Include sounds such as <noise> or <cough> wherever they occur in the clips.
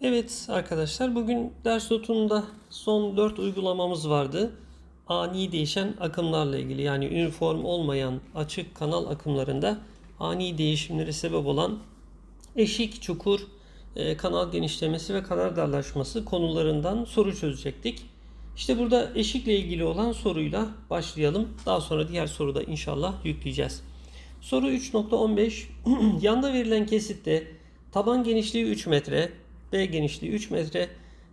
Evet arkadaşlar bugün ders notunda son 4 uygulamamız vardı. Ani değişen akımlarla ilgili yani üniform olmayan açık kanal akımlarında ani değişimlere sebep olan eşik, çukur, e, kanal genişlemesi ve kanal darlaşması konularından soru çözecektik. İşte burada eşikle ilgili olan soruyla başlayalım. Daha sonra diğer soruda inşallah yükleyeceğiz. Soru 3.15 <clears throat> Yanda verilen kesitte taban genişliği 3 metre, B genişliği 3 metre,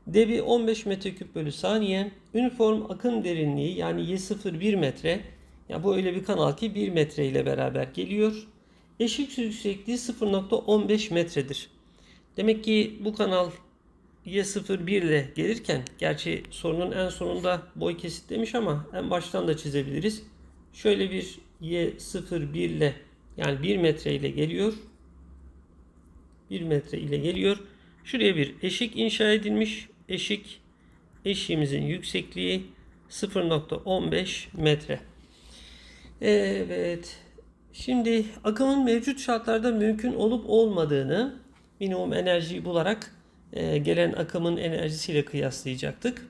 debi 15 metreküp bölü saniye, üniform akım derinliği yani Y0 1 metre. Ya bu öyle bir kanal ki 1 metre ile beraber geliyor. Eşik yüksekliği 0.15 metredir. Demek ki bu kanal Y01 ile gelirken gerçi sorunun en sonunda boy kesit demiş ama en baştan da çizebiliriz. Şöyle bir Y01 ile yani 1 metre ile geliyor. 1 metre ile geliyor. Şuraya bir eşik inşa edilmiş. Eşik eşiğimizin yüksekliği 0.15 metre. Evet. Şimdi akımın mevcut şartlarda mümkün olup olmadığını minimum enerjiyi bularak e, gelen akımın enerjisiyle kıyaslayacaktık.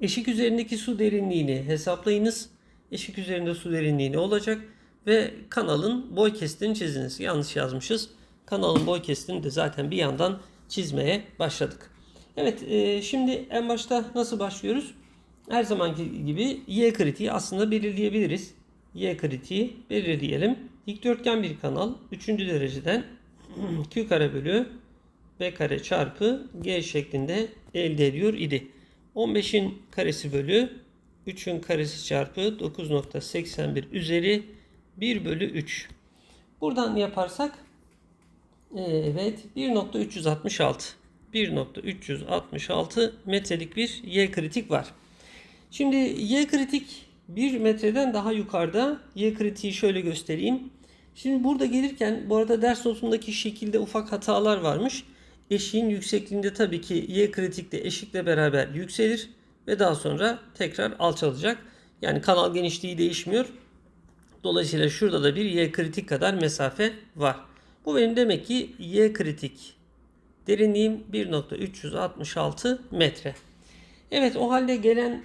Eşik üzerindeki su derinliğini hesaplayınız. Eşik üzerinde su derinliği ne olacak? Ve kanalın boy kesitini çiziniz. Yanlış yazmışız. Kanalın boy kesitini de zaten bir yandan çizmeye başladık. Evet e, şimdi en başta nasıl başlıyoruz? Her zamanki gibi Y kritiği aslında belirleyebiliriz. Y kritiği belirleyelim. Dikdörtgen bir kanal 3. dereceden <clears throat> Q kare bölü B kare çarpı G şeklinde elde ediyor idi. 15'in karesi bölü 3'ün karesi çarpı 9.81 üzeri 1 bölü 3. Buradan yaparsak evet 1.366 1.366 metrelik bir Y kritik var. Şimdi Y kritik 1 metreden daha yukarıda. Y kritiği şöyle göstereyim. Şimdi burada gelirken bu arada ders notundaki şekilde ufak hatalar varmış. Eşiğin yüksekliğinde tabii ki Y kritik de eşikle beraber yükselir ve daha sonra tekrar alçalacak. Yani kanal genişliği değişmiyor. Dolayısıyla şurada da bir Y kritik kadar mesafe var. Bu benim demek ki Y kritik derinliğim 1.366 metre. Evet o halde gelen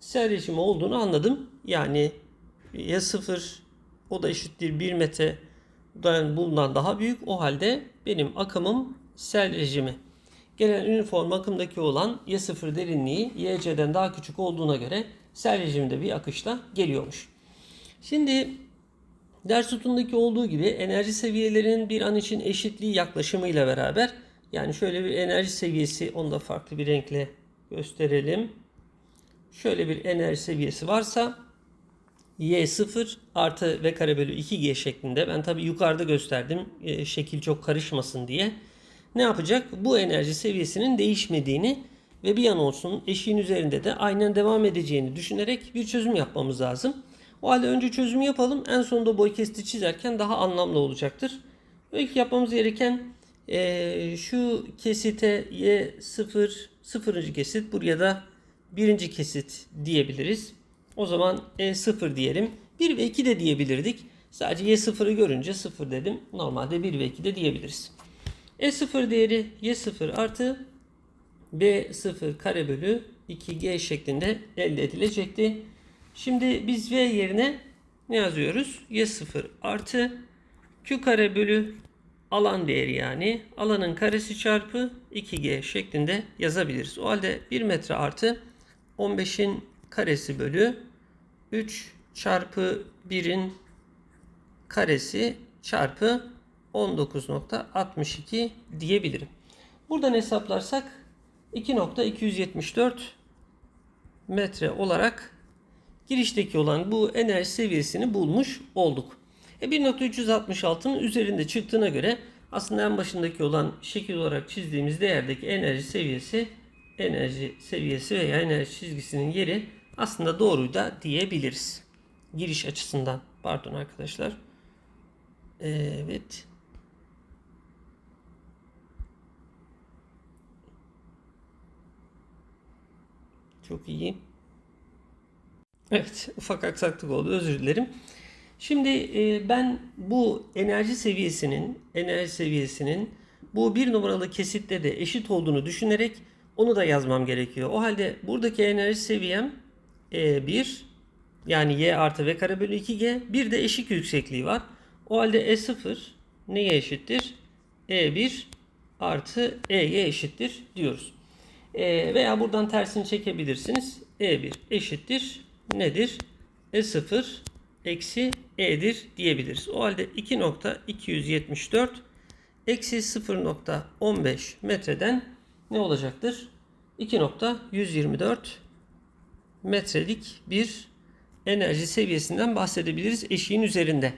sel rejimi olduğunu anladım. Yani ya 0 o da eşittir 1 metreden bundan daha büyük. O halde benim akımım sel rejimi. Gelen üniform akımdaki olan Y0 derinliği YC'den daha küçük olduğuna göre sel rejimde bir akışla geliyormuş. Şimdi ders tutundaki olduğu gibi enerji seviyelerinin bir an için eşitliği yaklaşımıyla beraber yani şöyle bir enerji seviyesi onu da farklı bir renkle gösterelim. Şöyle bir enerji seviyesi varsa Y0 artı V kare bölü 2G şeklinde. Ben tabi yukarıda gösterdim e, şekil çok karışmasın diye. Ne yapacak? Bu enerji seviyesinin değişmediğini ve bir an olsun eşiğin üzerinde de aynen devam edeceğini düşünerek bir çözüm yapmamız lazım. O halde önce çözümü yapalım. En sonunda boy kesiti çizerken daha anlamlı olacaktır. İlk yapmamız gereken e, şu kesite Y0 sıfırıncı kesit buraya da birinci kesit diyebiliriz. O zaman E0 diyelim. 1 ve 2 de diyebilirdik. Sadece Y0'ı görünce 0 dedim. Normalde 1 ve 2 de diyebiliriz. E0 değeri Y0 artı B0 kare bölü 2G şeklinde elde edilecekti. Şimdi biz V yerine ne yazıyoruz? Y0 artı Q kare bölü alan değeri yani alanın karesi çarpı 2G şeklinde yazabiliriz. O halde 1 metre artı 15'in karesi bölü 3 çarpı 1'in karesi çarpı 19.62 diyebilirim. Buradan hesaplarsak 2.274 metre olarak girişteki olan bu enerji seviyesini bulmuş olduk. E 1.366'nın üzerinde çıktığına göre aslında en başındaki olan şekil olarak çizdiğimiz değerdeki enerji seviyesi enerji seviyesi veya enerji çizgisinin yeri aslında doğruyu da diyebiliriz. Giriş açısından. Pardon arkadaşlar. Evet. Çok iyi. Evet, ufak aksaklık oldu. Özür dilerim. Şimdi e, ben bu enerji seviyesinin enerji seviyesinin bu bir numaralı kesitte de eşit olduğunu düşünerek onu da yazmam gerekiyor. O halde buradaki enerji seviyem E1 yani Y artı V kare bölü 2G bir de eşik yüksekliği var. O halde E0 neye eşittir? E1 artı E'ye eşittir diyoruz. E, veya buradan tersini çekebilirsiniz. E1 eşittir nedir? E0 eksi E'dir diyebiliriz. O halde 2.274 eksi 0.15 metreden ne olacaktır? 2.124 metrelik bir enerji seviyesinden bahsedebiliriz eşiğin üzerinde.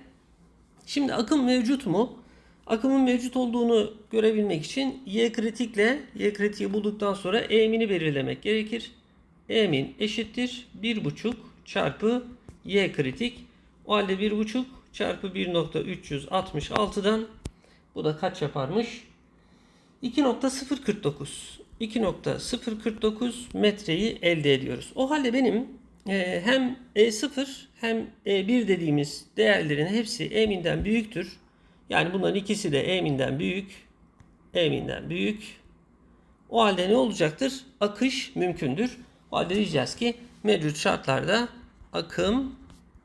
Şimdi akım mevcut mu? Akımın mevcut olduğunu görebilmek için Y kritikle Y kritiği bulduktan sonra E'mini belirlemek gerekir. E'min eşittir 1,5 çarpı Y kritik. O halde 1,5 çarpı 1.366'dan bu da kaç yaparmış? 2.049 2.049 metreyi elde ediyoruz. O halde benim e, hem E0 hem E1 dediğimiz değerlerin hepsi E'minden büyüktür. Yani bunların ikisi de E'minden büyük. E'minden büyük. O halde ne olacaktır? Akış mümkündür. O halde diyeceğiz ki mevcut şartlarda akım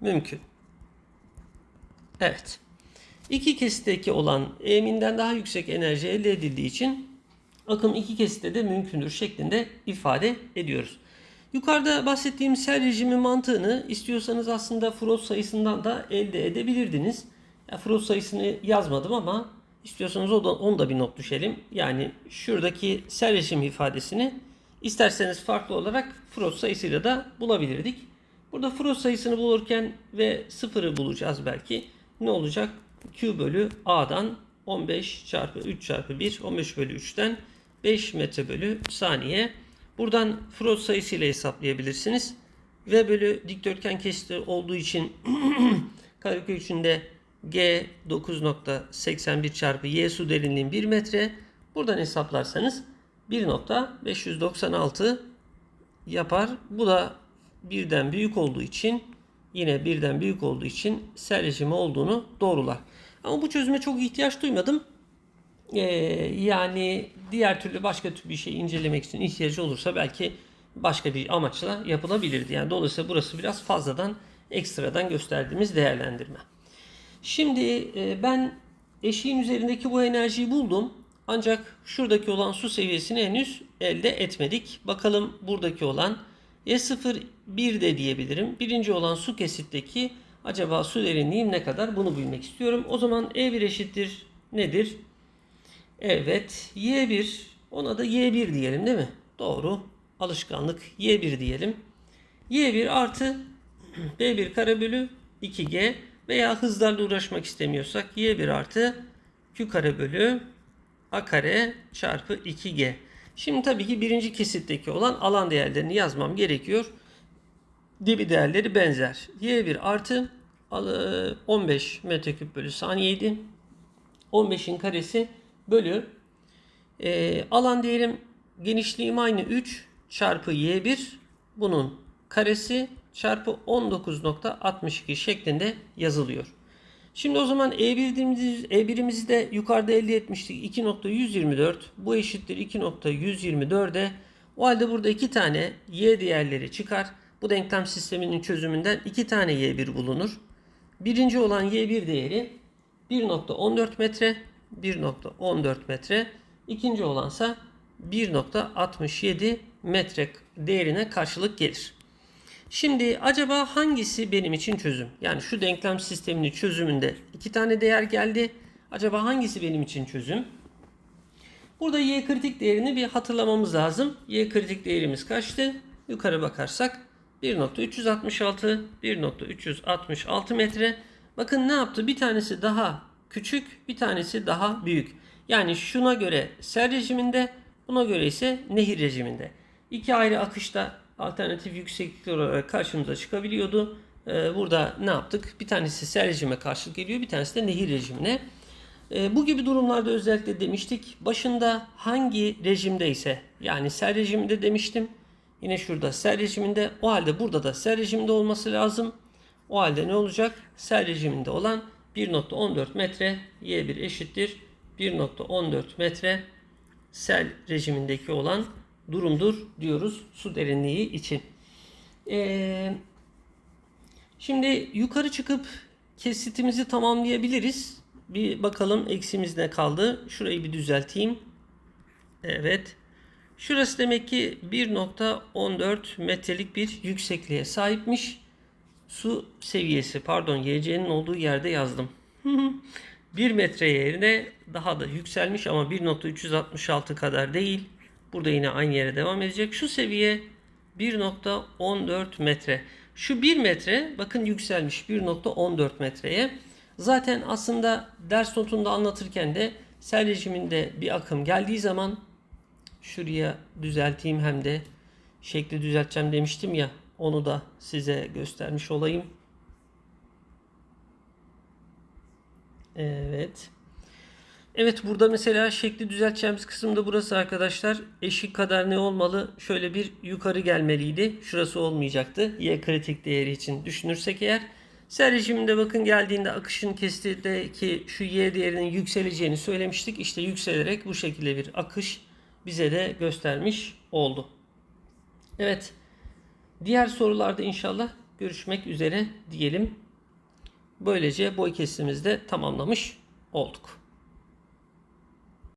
mümkün. Evet. İki kesitteki olan E'minden daha yüksek enerji elde edildiği için akım iki kesitte de mümkündür şeklinde ifade ediyoruz. Yukarıda bahsettiğim sel rejimi mantığını istiyorsanız aslında Frost sayısından da elde edebilirdiniz. Ya Frost sayısını yazmadım ama istiyorsanız o da, onu da bir not düşelim. Yani şuradaki sel rejimi ifadesini isterseniz farklı olarak Frost sayısıyla da bulabilirdik. Burada Frost sayısını bulurken ve sıfırı bulacağız belki. Ne olacak? Q bölü A'dan 15 çarpı 3 çarpı 1 15 bölü 3'ten 5 metre bölü saniye. Buradan Frost sayısıyla hesaplayabilirsiniz. V bölü dikdörtgen kesiti olduğu için <clears throat> karekök içinde G 9.81 çarpı Y su derinliğin 1 metre. Buradan hesaplarsanız 1.596 yapar. Bu da birden büyük olduğu için yine birden büyük olduğu için sel rejimi olduğunu doğrular. Ama bu çözüme çok ihtiyaç duymadım. Ee, yani diğer türlü başka tür bir şey incelemek için ihtiyacı olursa belki başka bir amaçla yapılabilirdi. Yani dolayısıyla burası biraz fazladan ekstradan gösterdiğimiz değerlendirme. Şimdi e, ben eşiğin üzerindeki bu enerjiyi buldum. Ancak şuradaki olan su seviyesini henüz elde etmedik. Bakalım buradaki olan E0 1 de diyebilirim. Birinci olan su kesitteki acaba su derinliğim ne kadar bunu bilmek istiyorum. O zaman E1 eşittir nedir? Evet Y1 ona da Y1 diyelim değil mi? Doğru alışkanlık Y1 diyelim. Y1 artı B1 kare bölü 2G veya hızlarla uğraşmak istemiyorsak Y1 artı Q kare bölü A kare çarpı 2G. Şimdi tabii ki birinci kesitteki olan alan değerlerini yazmam gerekiyor. Dibi değerleri benzer. Y1 artı 15 metreküp bölü saniyeydi. 15'in karesi bölü e, alan değerim genişliğim aynı 3 çarpı y1 bunun karesi çarpı 19.62 şeklinde yazılıyor. Şimdi o zaman E1'imizi, E1'imizi de yukarıda elde etmiştik. 2.124 bu eşittir 2.124'e. O halde burada iki tane y değerleri çıkar. Bu denklem sisteminin çözümünden iki tane y1 bulunur. Birinci olan y1 değeri 1.14 metre. 1.14 metre. İkinci olansa 1.67 metre değerine karşılık gelir. Şimdi acaba hangisi benim için çözüm? Yani şu denklem sisteminin çözümünde iki tane değer geldi. Acaba hangisi benim için çözüm? Burada y kritik değerini bir hatırlamamız lazım. Y kritik değerimiz kaçtı? Yukarı bakarsak 1.366 1.366 metre. Bakın ne yaptı? Bir tanesi daha küçük, bir tanesi daha büyük. Yani şuna göre sel rejiminde, buna göre ise nehir rejiminde. İki ayrı akışta alternatif yükseklikler olarak karşımıza çıkabiliyordu. Ee, burada ne yaptık? Bir tanesi sel rejime karşılık geliyor, bir tanesi de nehir rejimine. Ee, bu gibi durumlarda özellikle demiştik. Başında hangi rejimdeyse yani sel rejiminde demiştim. Yine şurada sel rejiminde. O halde burada da sel rejiminde olması lazım. O halde ne olacak? Sel rejiminde olan 1.14 metre Y1 eşittir 1.14 metre sel rejimindeki olan durumdur diyoruz su derinliği için. Ee, şimdi yukarı çıkıp kesitimizi tamamlayabiliriz. Bir bakalım eksimiz ne kaldı. Şurayı bir düzelteyim. Evet. Şurası demek ki 1.14 metrelik bir yüksekliğe sahipmiş. Su seviyesi pardon YC'nin olduğu yerde yazdım. <laughs> 1 metre yerine daha da yükselmiş ama 1.366 kadar değil. Burada yine aynı yere devam edecek. Şu seviye 1.14 metre. Şu 1 metre bakın yükselmiş 1.14 metreye. Zaten aslında ders notunda anlatırken de sel rejiminde bir akım geldiği zaman şuraya düzelteyim hem de şekli düzelteceğim demiştim ya onu da size göstermiş olayım. Evet. Evet burada mesela şekli düzelteceğimiz kısımda burası arkadaşlar. Eşik kadar ne olmalı? Şöyle bir yukarı gelmeliydi. Şurası olmayacaktı. Y kritik değeri için düşünürsek eğer. Sel rejiminde bakın geldiğinde akışın kesitindeki şu Y değerinin yükseleceğini söylemiştik. İşte yükselerek bu şekilde bir akış bize de göstermiş oldu. Evet. Diğer sorularda inşallah görüşmek üzere diyelim. Böylece boy kesimimizde tamamlamış olduk.